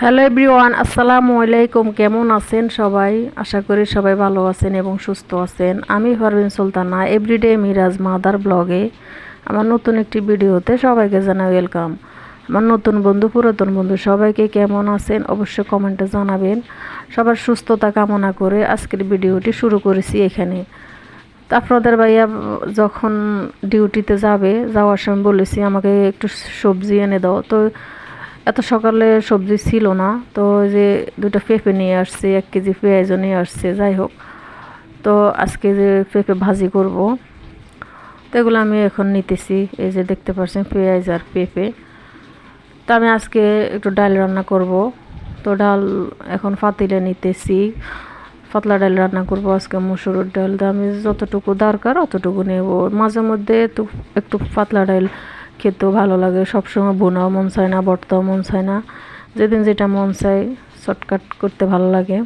Hello everyone, আসসালামু আলাইকুম। কেমন আছেন সবাই? আশা করি সবাই ভালো আছেন এবং সুস্থ আছেন। আমি পারভিন সুলতানা এভরিডে মিরাজ মাদার ব্লগে আমার নতুন একটি ভিডিওতে সবাইকে জানাই ওয়েলকাম আমার নতুন বন্ধু, পুরাতন বন্ধু সবাইকে কেমন আছেন অবশ্যই কমেন্টে জানাবেন। সবার সুস্থতা কামনা করে আজকের ভিডিওটি শুরু করেছি এখানে। আপনাদের ভাইয়া, যখন ডিউটিতে যাবে, যাওয়ার সময় বলেছি, আমাকে একটু সবজি এনে দাও। তো এত সকালে সবজি ছিল না, তো যে দুটো পেঁপে নিয়ে আসছে, এক কেজি পেঁয়াজও নিয়ে আসছে, যাই হোক। তো আজকে যে পেঁপে ভাজি করব, তো এগুলো আমি এখন নিতেছি, এই যে দেখতে পাচ্ছেন পেঁয়াজ আর পেঁপে। তো আমি আজকে একটু ডাল রান্না করব, তো ডাল এখন ফাতিলে নিতেছি, পাতলা ডাল রান্না করব আজকে মুসুরের ডাল। আমি যতটুকু দরকার অতটুকু নেব। মাঝে মধ্যে একটু পাতলা ডাল খেতেও ভালো লাগে। সবসময় বোনাও মন চায় না, বর্তাও মন চায় না। যেদিন যেটা মন চায় শর্টকাট করতে ভালো লাগে।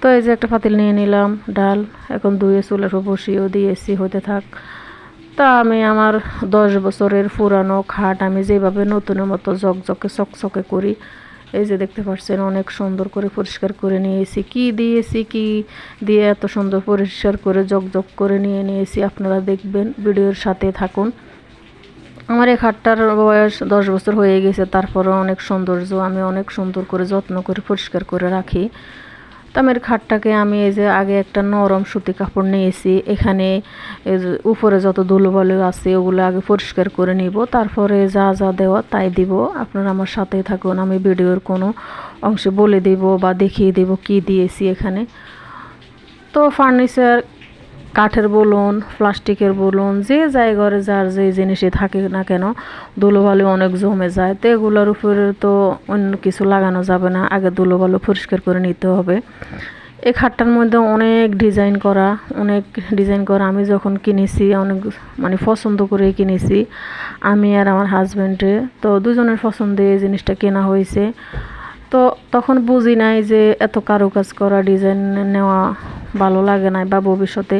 তো এই যে একটা পাতিল নিয়ে নিলাম, ডাল। এখন ধুয়ে চুলের বসিয়েও দিয়েছি হতে থাক। তা আমি আমার দশ বছরের পুরানো খাট আমি যেভাবে নতুনের মতো জকজকে চকচকে করি, এই যে দেখতে পাচ্ছেন অনেক সুন্দর করে পরিষ্কার করে নিয়েছি। কি দিয়েছি, কি দিয়ে এত সুন্দর পরিষ্কার করে জকজক করে নিয়ে নিয়েছি, আপনারা দেখবেন। ভিডিওর সাথে থাকুন। আমার এই খাটটার বয়স দশ বছর হয়ে গেছে তারপরে অনেক সৌন্দর্য, আমি অনেক সুন্দর করে যত্ন করে, পরিষ্কার করে রাখি। তো আমার খাটটাকে আমি এই যে আগে একটা নরম সুতি কাপড় নিয়েছি, এখানে উপরে যত ধুলোবালু আছে ওগুলো আগে পরিষ্কার করে নিব, তারপরে যা যা দেওয়া তাই দিব। আপনারা আমার সাথেই থাকুন, আমি ভিডিওর কোনো অংশে বলে দিব বা দেখিয়ে দেব কি দিয়েছি এখানে। তো ফার্নিচার কাঠের বলুন, প্লাস্টিকের বলুন, যে ঘরে যার যে জিনিসই থাকে না কেন ধুলোবালু অনেক জমে যায়। তো এগুলোর উপরে তো অন্য কিছু লাগানো যাবে না, আগে ধুলোবালু পরিষ্কার করে নিতে হবে। এই খাটটার মধ্যে অনেক ডিজাইন করা, অনেক ডিজাইন করা। আমি যখন কিনেছি, অনেক মানে পছন্দ করে কিনেছি। আমি আর আমার হাজব্যান্ডে তো দুজনের পছন্দে এই জিনিসটা কেনা হয়েছে। তো তখন বুঝি নাই যে এত কারুকাজ করা, ডিজাইন নেওয়া ভালো লাগে নাই বা ভবিষ্যতে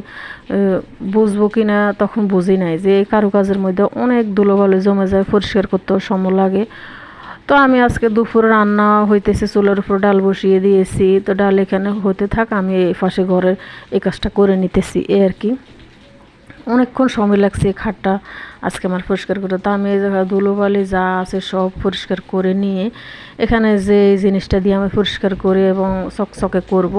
বুঝব কি না তখন বুঝি নাই যে এই কারুকাজের মধ্যে অনেক ধুলোবালু জমে যায়, পরিষ্কার করতেও সময় লাগে। তো আমি আজকে দুপুর রান্না হইতেছে, চুলের উপর ডাল বসিয়ে দিয়েছি। তো ডাল এখানে হতে থাক, আমি এই পাশে ঘরের এই কাজটা করে নিতেছি এ আর কি। অনেকক্ষণ সময় লাগছে খাটটা আজকে আমার পরিষ্কার করে তো আমি ধুলোবালি যা আছে সব পরিষ্কার করে নিয়ে এখানে যে জিনিসটা দিয়ে আমি পরিষ্কার করে এবং চকচকে করব,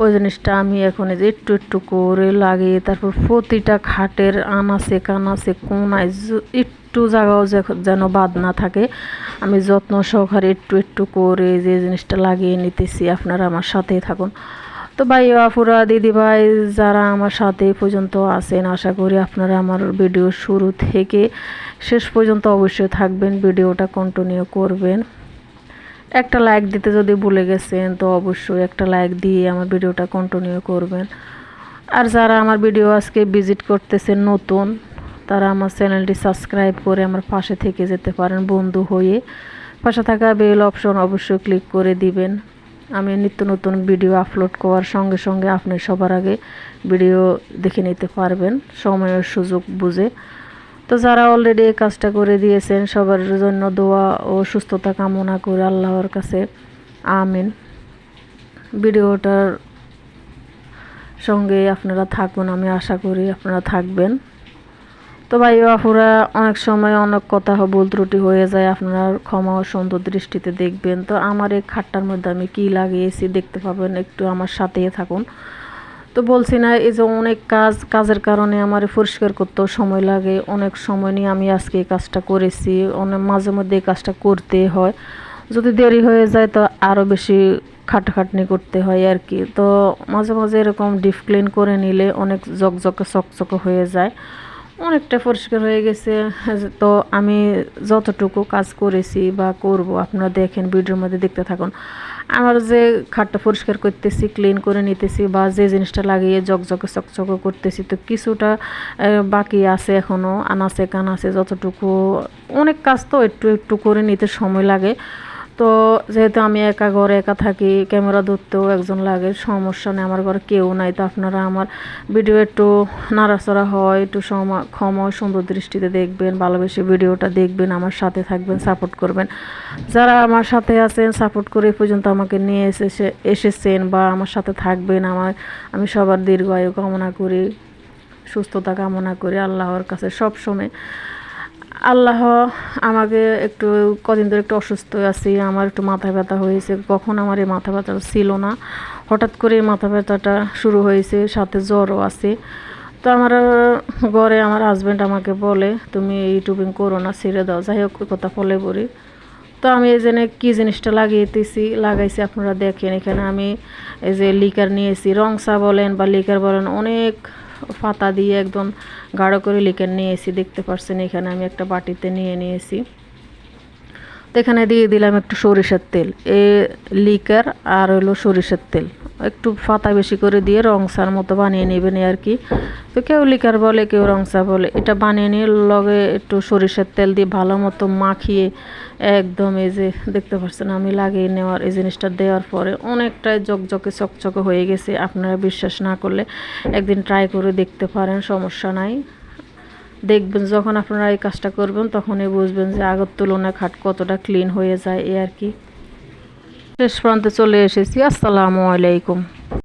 ওই জিনিসটা আমি এখন যে একটু একটু করে লাগিয়ে তারপর প্রতিটা খাটের আনাচে কানাচে কোনায় একটু জায়গাও যেন বাদ না থাকে, আমি যত্ন সহকারে একটু একটু করে যে জিনিসটা লাগিয়ে নিতেছি। আপনারা আমার সাথেই থাকুন। তো ভাই আফুরা দিদি ভাই যারা আমার সাথে পর্যন্ত আছেন, আশা করি আপনারা আমার ভিডিও শুরু থেকে শেষ পর্যন্ত অবশ্যই থাকবেন, ভিডিওটা কন্টিনিউ করবেন। একটা লাইক দিতে যদি ভুলে গেছেন, তো অবশ্যই একটা লাইক দিয়ে আমার ভিডিওটা কন্টিনিউ করবেন। আর যারা আমার ভিডিও আজকে ভিজিট করতেছেন নতুন, তারা আমার চ্যানেলটি সাবস্ক্রাইব করে আমার পাশে থেকে যেতে পারেন বন্ধু হয়ে। পাশে থাকা বেল অপশন অবশ্যই ক্লিক করে দিবেন। আমি নিত্য নতুন ভিডিও আপলোড করার সঙ্গে সঙ্গে আপনি সবার আগে ভিডিও দেখে নিতে পারবেন সময়ের সুযোগ বুঝে। তো যারা অলরেডি এই কাজটা করে দিয়েছেন, সবার জন্য দোয়া ও সুস্থতা কামনা করে আল্লাহর কাছে, আমিন। ভিডিওটার সঙ্গে আপনারা থাকুন, আমি আশা করি আপনারা থাকবেন। তো ভাই বাপুরা অনেক সময় অনেক কথা ভুল ত্রুটি হয়ে যায়, আপনারা ক্ষমা ও সুন্দর দৃষ্টিতে দেখবেন। তো আমার এই খাটটার মধ্যে আমি কি লাগিয়েছি দেখতে পাবেন, একটু আমার সাথেই থাকুন। তো বলছি না, এই যে অনেক কাজ, কাজের কারণে আমার পরিষ্কার করতেও সময় লাগে, অনেক সময় নিয়ে আমি আজকে এই কাজটা করেছি, অনেক মাঝে মধ্যে এই কাজটা করতে হয়। যদি দেরি হয়ে যায় তো আরও বেশি খাটাখাটনি করতে হয় আর কি। তো মাঝে মাঝে এরকম ডিপ ক্লিন করে নিলে অনেক জকজকে চকচকে হয়ে যায়। অনেকটা পরিষ্কার হয়ে গেছে। তো আমি যতটুকু কাজ করেছি বা করব, আপনারা দেখেন, ভিডিওর মধ্যে দেখতে থাকুন। আমার যে খাটটা পরিষ্কার করতেছি ক্লিন করে নিতেছি বা যে জিনিসটা লাগিয়ে জকজকে চকচকে করতেছি, তো কিছুটা বাকি আছে এখনও আনাচে কানাচে যতটুকু। অনেক কাজ তো একটু একটু করে নিতে সময় লাগে। তো যেহেতু আমি একা ঘরে একা থাকি, ক্যামেরা ধরতেও একজন লাগে, সমস্যা নেই, আমার ঘরে কেউ নাই। তো আপনারা আমার ভিডিও একটু নাড়াচড়া হয়, একটু ক্ষমা সুন্দর দৃষ্টিতে দেখবেন, ভালোবেসে ভিডিওটা দেখবেন, আমার সাথে থাকবেন সাপোর্ট করবেন। যারা আমার সাথে আছেন সাপোর্ট করে পর্যন্ত আমাকে নিয়ে এসেছে, এসেছেন বা আমার সাথে থাকবেন আমার আমি সবার দীর্ঘ আয়ু কামনা করি, সুস্থতা কামনা করি, আল্লাহর কাছে সব সময় আল্লাহ আমাকে একটু কদিন ধরে একটু অসুস্থ আছি, আমার একটু মাথা ব্যথা হয়েছে। কখন আমার এই মাথা ব্যথা ছিল না। হঠাৎ করে মাথা ব্যথাটা শুরু হয়েছে, সাথে জ্বরও আছে। তো আমার ঘরে আমার হাজব্যান্ড আমাকে বলে, তুমি ইউটিউবিং করো না, ছেড়ে দাও, যাই হোক কথা ফলে পড়ি তো আমি এই জন্য কী জিনিসটা লাগিয়েতেছি, লাগাইছি, আপনারা দেখেন এখানে আমি এই যে লিকার নিয়েছি, রংসা বলেন বা লিকার বলেন, অনেক পাতা দিয়ে একদম গাঢ় করে লিখে নিয়েছি দেখতে পাচ্ছেন এখানে আমি একটা বাটিতে নিয়ে নিয়েছি। তো এখানে দিয়ে দিলাম একটু সরিষার তেল। এ লিকার আর হলো সরিষার তেল। একটু পাতা বেশি করে দিয়ে রংসার মতো বানিয়ে নেবেন আর কি। তো কেউ লিকার বলে, কেউ রংসা বলে। এটা বানিয়ে নিয়ে লগে একটু সরিষার তেল দিয়ে ভালো মতো মাখিয়ে একদম এই যে দেখতে পাচ্ছেন আমি লাগিয়ে নেওয়ার এই জিনিসটা দেওয়ার পরে অনেকটাই জকজকে চকচকে হয়ে গেছে। আপনারা বিশ্বাস না করলে একদিন ট্রাই করে দেখতে পারেন, সমস্যা নাই। দেখবেন, যখন আপনারা এই কাজটা করবেন, তখনই বুঝবেন যে আগের তুলনায় খাট কতটা ক্লিন হয়ে যায় এ আর কি। শেষ প্রান্তে চলে এসেছি। আসসালামু আলাইকুম।